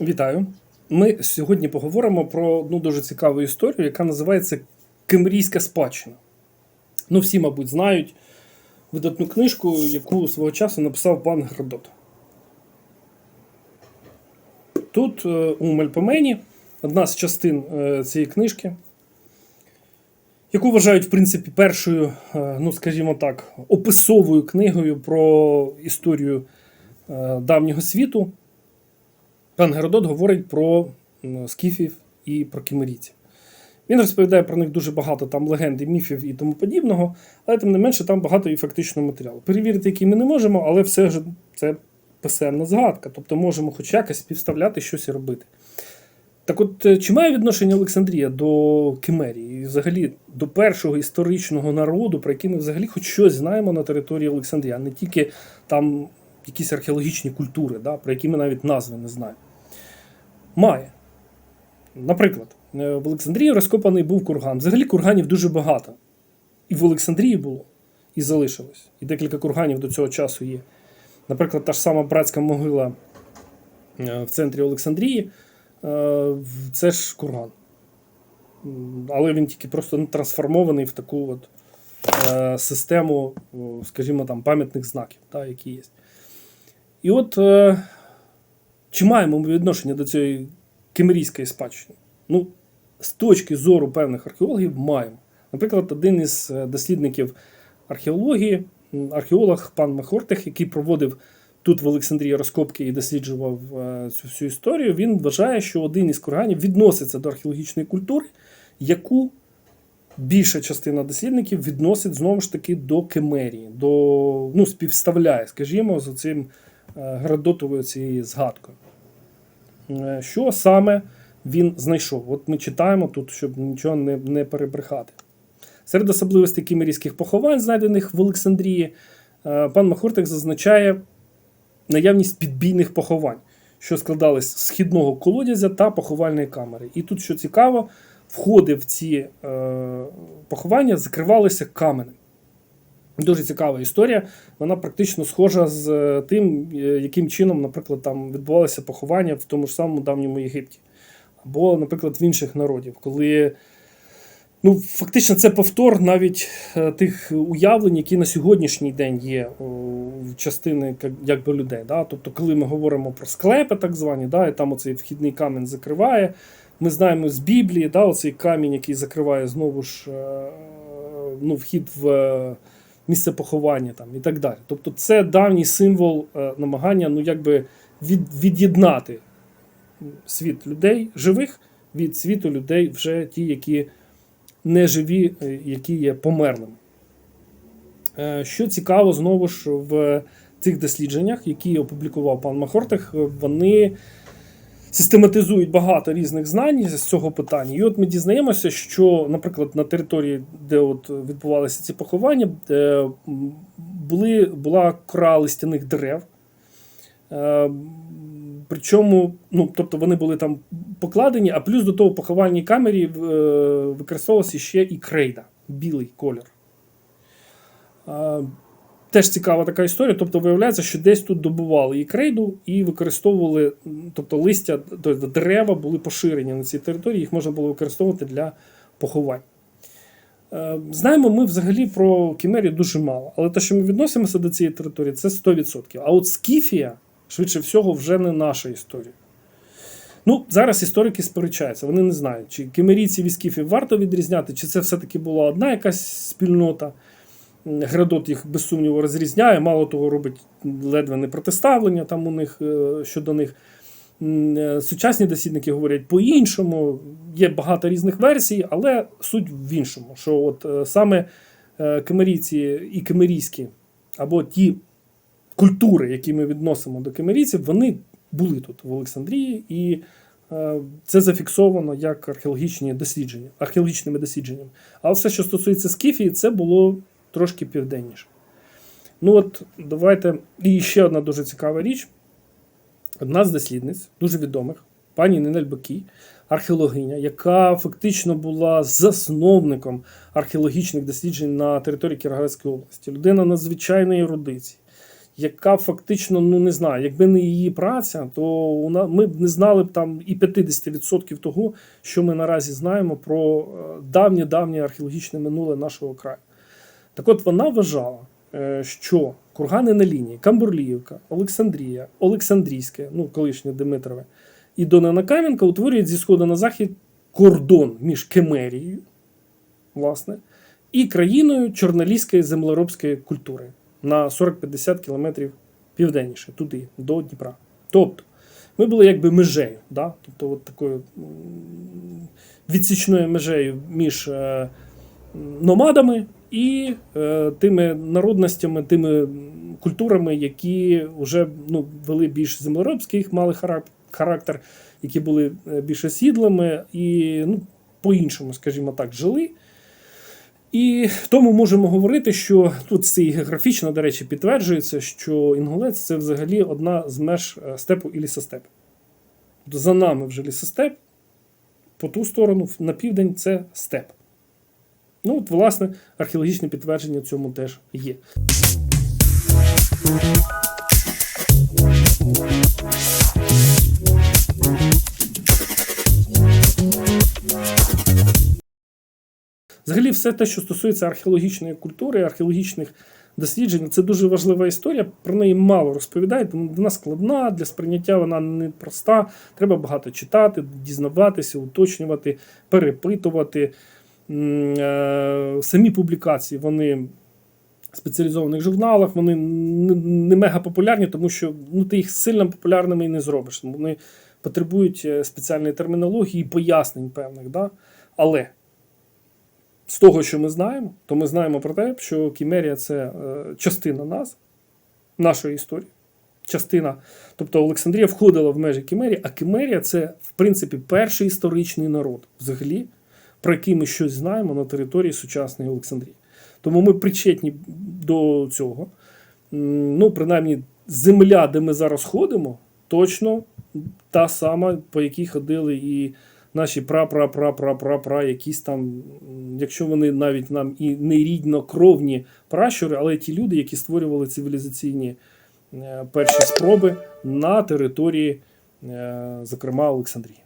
Вітаю. Ми сьогодні поговоримо про одну дуже цікаву історію, яка називається Кимрійська спадщина. Ну, всі, мабуть, знають видатну книжку, яку свого часу написав пан Геродот. Тут е, у Мельпомені одна з частин е, цієї книжки, яку вважають, в принципі, першою, е, ну, скажімо так, описовою книгою про історію е, давнього світу. Пан Геродот говорить про скіфів і про кімерійців. Він розповідає про них дуже багато там легенд, і міфів і тому подібного, але тим не менше там багато і фактичного матеріалу. Перевірити, який ми не можемо, але все ж це писемна згадка, тобто можемо хоч якось співставляти щось і робити. Так от, е, чи має відношення Олександрія до Кимерії, і взагалі до першого історичного народу, про який ми взагалі хоч щось знаємо на території Олександрії, а не тільки там якісь археологічні культури, да, про які ми навіть назви не знаємо? Має. Наприклад, е, в Олександрії розкопаний був курган. Взагалі курганів дуже багато. І в Олександрії було, і залишилось. І декілька курганів до цього часу є. Наприклад, та ж сама братська могила е, в центрі Олександрії це ж курган. Але він тільки просто трансформований в таку от е, систему, скажімо, там, пам'ятних знаків, та, які є. І от е, чи маємо ми відношення до цієї кемерійської спадщини? Ну, з точки зору певних археологів маємо. Наприклад, один із е, дослідників археології, археолог пан Махортих, який проводив тут в Олександрії розкопки і досліджував е, цю всю історію, він вважає, що один із курганів відноситься до археологічної культури, яку більша частина дослідників відносить знову ж таки до Кемерії, до, ну, співставляє, скажімо, з цим е, Геродотовою цією згадкою. Е, Що саме він знайшов? От ми читаємо тут, щоб нічого не, не перебрехати. Серед особливостей кімерійських поховань, знайдених в Олександрії, пан Махортик зазначає наявність підбійних поховань, що складались з східного колодязя та поховальної камери. І тут, що цікаво, входи в ці е, поховання закривалися каменем. Дуже цікава історія. Вона практично схожа з е, тим, е, яким чином, наприклад, там відбувалося поховання в тому ж самому давньому Єгипті. Або, наприклад, в інших народів, коли ну, фактично це повтор навіть е, тих уявлень, які на сьогоднішній день є в частини якби людей. Да? Тобто, коли ми говоримо про склепи, так звані, да, і там оцей вхідний камінь закриває. Ми знаємо з Біблії, да, оцей камінь, який закриває знову ж е, ну, вхід в е, місце поховання там, і так далі. Тобто це давній символ е, намагання ну, якби від, від'єднати світ людей живих від світу людей, вже ті, які не живі, е, які є померлими. Е, Що цікаво, знову ж в цих дослідженнях, які опублікував пан Махортих, е, вони систематизують багато різних знань з цього питання. І от ми дізнаємося, що, наприклад, на території, де от відбувалися ці поховання, були, була кора листяних дерев. Причому, ну, тобто вони були там покладені, а плюс до того поховальній камері е, використовувався ще і крейда, білий колір. Теж цікава така історія. Тобто, виявляється, що десь тут добували і крейду, і використовували, тобто листя, тобто дерева були поширені на цій території, їх можна було використовувати для поховань. Е, Знаємо ми взагалі про Кімерію дуже мало, але те, що ми відносимося до цієї території, це 100%. А от Скіфія, швидше всього, вже не наша історія. Ну, зараз історики сперечаються, вони не знають, чи кемерійців і скіфів варто відрізняти, чи це все-таки була одна якась спільнота. Геродот їх без сумніву розрізняє, мало того, робить ледве не протиставлення там у них е, щодо них. Е, Сучасні дослідники говорять по-іншому, є багато різних версій, але суть в іншому, що от е, саме кемерійці і кемерійські, або ті культури, які ми відносимо до кемерійців, вони були тут в Олександрії, і е, це зафіксовано як археологічні дослідження, археологічними дослідженнями. А все, що стосується Скіфії, це було трошки південніше. Ну от, давайте. І ще одна дуже цікава річ. Одна з дослідниць, дуже відомих, пані Нинель Бакій, археологиня, яка фактично була засновником археологічних досліджень на території Кіровоградської області. Людина надзвичайної ерудиції, яка фактично, ну не знаю, якби не її праця, то ми б не знали б там і 50% того, що ми наразі знаємо про е, давнє-давнє археологічне минуле нашого краю. Так от вона вважала, е, що кургани на лінії Камбурліївка, Олександрія, Олександрійське, ну колишнє Димитрове, і Донана Кам'янка утворюють зі сходу на захід кордон між Кемерією, власне, і країною чорноліської землеробської культури на 40-50 кілометрів південніше, туди, до Дніпра. Тобто, ми були якби межею, да? тобто от такою відсічною межею між е, номадами і е, тими народностями, тими культурами, які вже ну, вели більш землеробський, мали характер, які були е, більш осідлими і ну, по-іншому, скажімо так, жили. І тому можемо говорити, що тут це і географічно, до речі, підтверджується, що Інгулець це взагалі одна з меж е, степу і лісостепу. Тобто За нами вже лісостеп, по ту сторону, на південь це степ. Ну, от, власне, археологічне підтвердження цьому теж є. Взагалі, все те, що стосується археологічної культури, археологічних досліджень, це дуже важлива історія. Про неї мало розповідають, вона складна, для сприйняття вона не проста. Треба багато читати, дізнаватися, уточнювати, перепитувати. Е, Самі публікації вони в спеціалізованих журналах, вони не- не мега популярні, тому що ну, ти їх сильно популярними і не зробиш. Вони потребують е, спеціальної термінології і пояснень певних. Да? Але з того, що ми знаємо, то ми знаємо про те, що Кімерія це е, частина нас, нашої історії. Частина, тобто Олександрія входила в межі Кімерії, а Кімерія це, в принципі, перший історичний народ, взагалі, про який ми щось знаємо на території сучасної Олександрії. Тому ми причетні до цього. Ну, принаймні, земля, де ми зараз ходимо, точно та сама, по якій ходили і наші пра-пра-пра-пра-пра-пра, якісь там, якщо вони навіть нам і не ріднокровні пращури, але ті люди, які створювали цивілізаційні е, перші спроби на території, е, зокрема, Олександрії.